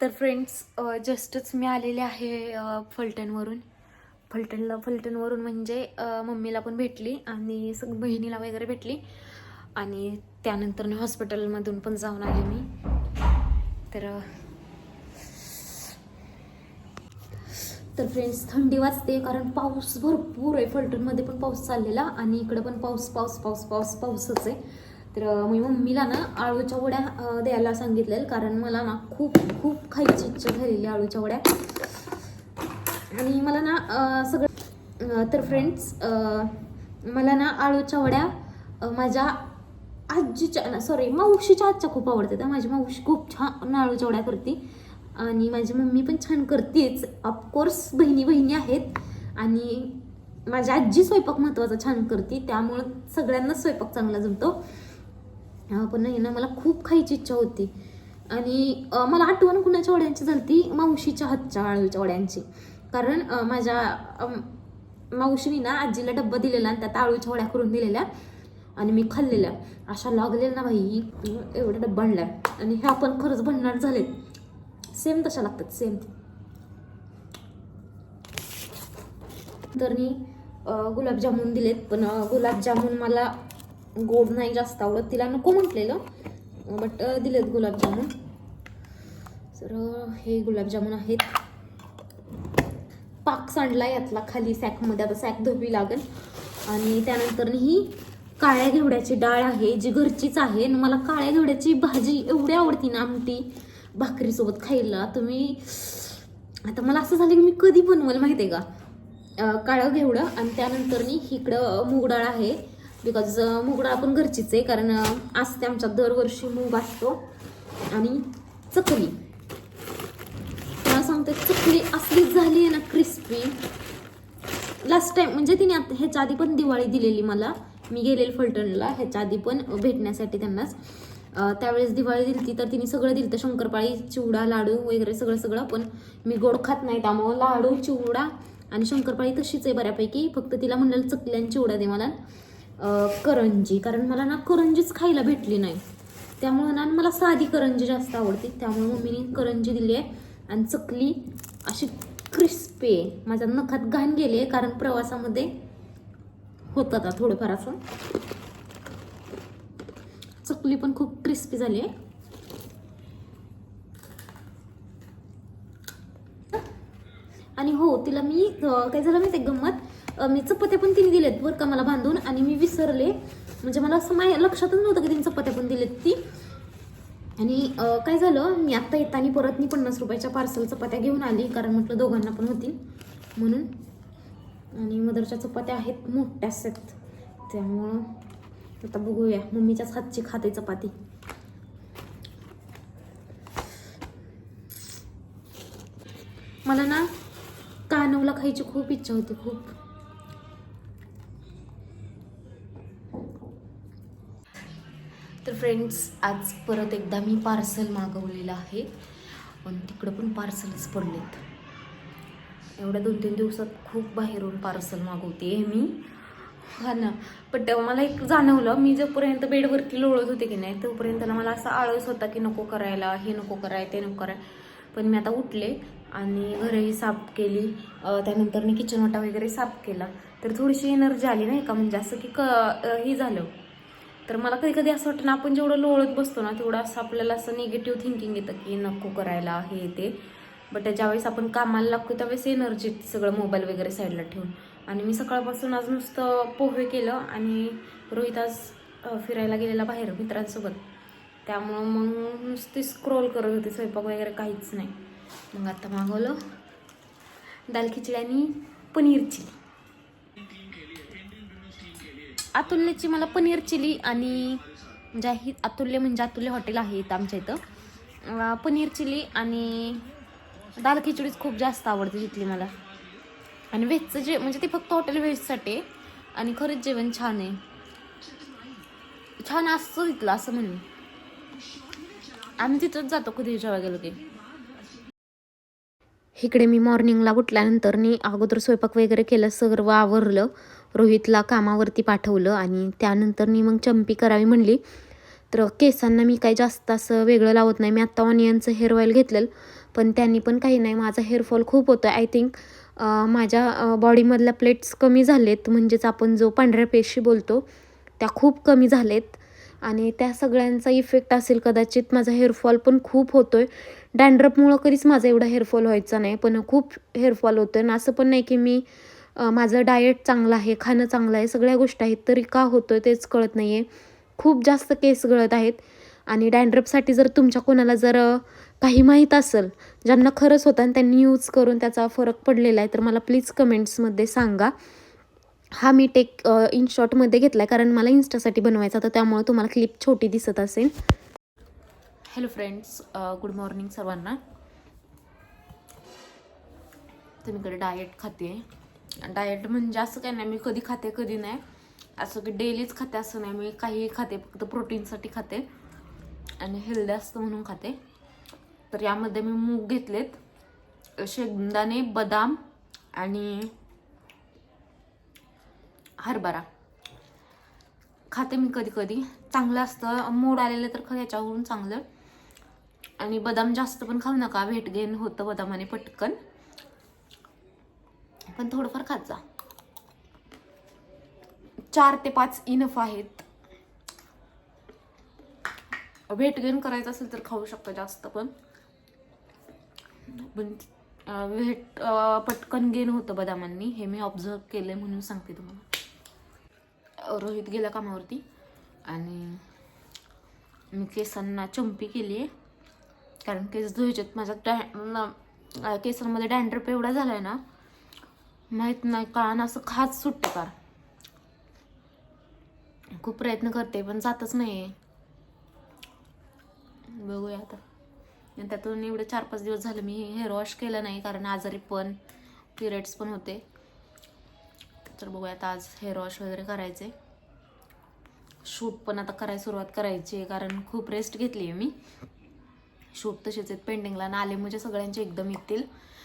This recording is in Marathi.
तर फ्रेंड्स जस्टच मी आलेले आहे फलटणवरून. फलटणला फलटणवरून म्हणजे मम्मीला पण भेटली आणि सग बहिणीला वगैरे भेटली. आणि त्यानंतर हॉस्पिटलमधून पण जाऊन आले मी. तर तर फ्रेंड्स थंडी वाजते कारण पाऊस भरपूर आहे. फलटणमध्ये पण पाऊस चाललेला आणि इकडं पण पाऊस पाऊस पाऊस पाऊस पाऊसच आहे. तर मी मम्मीला ना आळूच्या वड्या द्यायला सांगितलेलं. कारण मला ना खूप खूप खायची इच्छा झालेली आळूच्या वड्या. आणि मला ना सगळं तर फ्रेंड्स मला ना आळूच्या वड्या माझ्या आजीच्या सॉरी मावशीच्या आजच्या खूप आवडते तर माझी मावशी खूप छान आळूच्या वड्या करते. आणि माझी मम्मी पण छान करतेच. ऑफकोर्स बहिणी बहिणी आहेत. आणि माझी आजी स्वयंपाक महत्त्वाचा छान करते. त्यामुळं सगळ्यांनाच स्वयंपाक चांगला जमतो. पण नाही ना मला खूप खायची इच्छा होती. आणि मला आठवण कुणाच्या वड्यांची झाली मावशीच्या हातच्या आळूच्या वड्यांची. कारण माझ्या मावशीने ना आजीला डब्बा दिलेला आणि त्यात आळूच्या वड्या करून दिलेल्या आणि मी खाल्लेल्या. अशा लागलेल्या ना भाई एवढा डब्बा आणला आणि ह्या पण खरंच भन्नाट झालेत. सेम तशा लागतात सेम तर मी अं, गुलाबजामुन दिलेत पण गुलाबजामून गुलाबजामुन मला गोड नाही जास्त आवडत. तिला नको म्हटलेलं बट दिलेत गुलाबजामुन. तर हे गुलाबजामुन आहेत. पाक सांडला यातला खाली सॅकमध्ये आता सॅक धुवी लागेल. आणि त्यानंतर ही काळ्या घेवड्याची डाळ आहे जी घरचीच आहे. आणि मला काळ्या घेवड्याची भाजी एवढी आवडती ना आमटी भाकरीसोबत खायला. तुम्ही आता मला असं झालं की मी कधी बनवलं माहिती आहे का काळं घेवडं आणि त्यानंतर मी इकडं मूग डाळ आहे. बिकॉज मूग डाळ पण घरचीच आहे. कारण uh, असते आमच्या दरवर्षी मूग असतो. आणि चकली. मला सांगते चकली असलीच झाली आहे ना क्रिस्पी लास्ट टाइम म्हणजे तिने आता ह्याच्या आधी पण दिवाळी दिलेली मला. मी गेलेले फलटणला. ह्याच्या आधी पण भेटण्यासाठी त्यांनाच. त्यावेळेस दिवाळी दिली तर तिने सगळं दिलं तर शंकरपाळी चिवडा लाडू वगैरे सगळं सगळं. पण मी गोड खात नाही त्यामुळं लाडू चिवडा आणि शंकरपाळी तशीच आहे बऱ्यापैकी. फक्त तिला म्हणलं चकली आणि चिवडा दे मला. करंजी. कारण मला ना करंजीच खायला भेटली नाही. त्यामुळं ना मला साधी करंजी जास्त आवडते. त्यामुळे मम्मीने करंजी दिली आहे. आणि चकली अशी क्रिस्पी आहे. माझ्या नखात घाण गेली आहे कारण प्रवासामध्ये होतं आता थोडंफार असं. चकली पण खूप क्रिस्पी झाली आहे. आणि हो तिला मी काय झालं माहिती आहे गंमत? मी चपात्या पण तिने दिलेत बरं का मला बांधून आणि मी विसरले. म्हणजे मला असं माय लक्षातच नव्हतं की तिने चपात्या पण दिलेत ती. आणि काय झालं मी आत्ता येताना परत मी पन्नास रुपयाच्या पार्सल चपात्या घेऊन आली कारण म्हटलं दोघांना पण होतील म्हणून. आणि मदरच्या चपात्या आहेत मोठ्या आहेत त्यामुळं आता बघूया मम्मीच्याच हातची खाते चपाती. मला ना कानवला खायची खूप इच्छा होती खूप. तर फ्रेंड्स आज परत एकदा मी पार्सल मागवलेलं आहे. पण तिकडं पण पार्सलच पडलेत. एवढ्या दोन तीन दिवसात खूप बाहेरून पार्सल मागवते मी. हा ना. पण मला एक जाणवलं मी जोपर्यंत बेडवरती लोळत होते की नाही तोपर्यंत मला असा आळस होता की नको करायला हे नको कराय ते नको कराय. पण मी आता उठले आणि घरही साफ केली. त्यानंतर मी किचन वाटा वगैरे साफ केला. तर थोडीशी एनर्जी आली नाही का? म्हणजे असं की क हे झालं. तर मला कधी कधी असं वाटतं ना आपण जेवढं लोळत बसतो ना तेवढं असं आपल्याला असं निगेटिव्ह थिंकिंग येतं की नको करायला हे ते. बट ज्यावेळेस आपण कामाला लागतो त्यावेळेस एनर्जी सगळं मोबाईल वगैरे साईडला ठेवून. आणि मी सकाळपासून आज नुसतं पोहे केलं आणि रोहित आज फिरायला गेलेला बाहेर मित्रांसोबत. त्यामुळं मग नुसती स्क्रोल करत होते स्वयंपाक वगैरे काहीच नाही. मग आता मागवलं दाल खिचडी आणि पनीर चिली. अतुल्यची मला पनीर चिली आणि म्हणजे ही अतुल्य म्हणजे अतुल्य हॉटेल आहे इथं आमच्या इथं. पनीर चिली आणि दाल खिचडीच खूप जास्त आवडते तिथली मला. आणि व्हेजचं जे म्हणजे ते फक्त हॉटेल व्हेजसाठी आणि खरंच जेवण छान आहे. छान असतं तिथलं असं म्हणून. आम्ही तिथंच जातो कधी जेव्हा गेलो की. इकडे मी मॉर्निंगला उठल्यानंतर मी अगोदर स्वयंपाक वगैरे केलं सर्व आवरलं रोहितला कामावरती पाठवलं आणि त्यानंतर मी मग चंपी करावी म्हणली. तर केसांना मी काही जास्त असं वेगळं लावत नाही. मी आत्ता ऑनियनचं हेअर ऑईल घेतलेलं पण त्यांनी पण काही नाही. माझा हेअरफॉल खूप होतो आय थिंक माझ्या बॉडीमधल्या प्लेट्स कमी झालेत. म्हणजेच आपण जो पांढऱ्या पेशी बोलतो त्या खूप कमी झालेत. आणि त्या सगळ्यांचा इफेक्ट असेल कदाचित माझा हेअरफॉल पण खूप होतो आहे डॅन्ड्रपमुळं कधीच माझा एवढा हेअरफॉल व्हायचा नाही पण खूप हेअरफॉल होतो आहे आणि असं पण नाही की मी माझं डाएट चांगलं आहे खाणं चांगलं आहे सगळ्या गोष्टी आहेत तरी का होतो आहे तेच कळत नाही आहे खूप जास्त केस गळत आहेत. आणि डॅन्ड्रपसाठी जर तुमच्या कोणाला जर काही माहीत असेल ज्यांना खरंच होतं आणि त्यांनी यूज करून त्याचा फरक पडलेला आहे तर मला प्लीज कमेंट्समध्ये सांगा. हा मी टेक इन शॉर्टमध्ये घेतला आहे कारण मला इन्स्टासाठी बनवायचा तर त्यामुळे तुम्हाला क्लिप छोटी दिसत असेल. हॅलो फ्रेंड्स गुड मॉर्निंग सर्वांना. तर मी कडे डाएट खाते. डाएट म्हणजे असं काय नाही मी कधी खाते कधी नाही. असं की डेलीच खाते असं नाही मी काही खाते फक्त प्रोटीनसाठी खाते. आणि हेल्दी असतं म्हणून खाते. तर यामध्ये मी मूग घेतलेत शेंगदाणे बदाम आणि हरभरा. खाते मी कधी कधी. चांगलं असतं. मोड आलेलं तर खरं याच्यावरून चांगलं. आणि बदाम जास्त पण खाऊ नका. भेट गेन होतं बदामाने पटकन. पण थोडंफार खात जा. चार ते पाच इनफ आहेत. वेट गेन करायचं असेल तर खाऊ शकता जास्त पण. पण वेट पटकन गेन होतं बदामांनी. हे मी ऑब्झर्व केलं म्हणून सांगते तुम्हाला. रोहित गेला कामावरती. आणि मी केसांना चंपी केली आहे कारण केस धुवायचेत. माझा डॅ केसांमध्ये डॅन्ड्रप एवढा झाला आहे ना माहीत नाही कान असं खाज सुटतं का खूप प्रयत्न करते पण जातच नाही बघूया आता. त्यातून एवढे चार पाच दिवस झाले मी हेअर वॉश केलं नाही कारण आजारी पण पिरियड्स पण होते. तर बघूया आता आज हेअर वॉश वगैरे करायचे शूट पण आता करायला सुरुवात करायची आहे कारण खूप रेस्ट घेतली आहे मी. शूट तसेच आहेत पेंडिंगला आणि आले म्हणजे सगळ्यांचे एकदम येतील.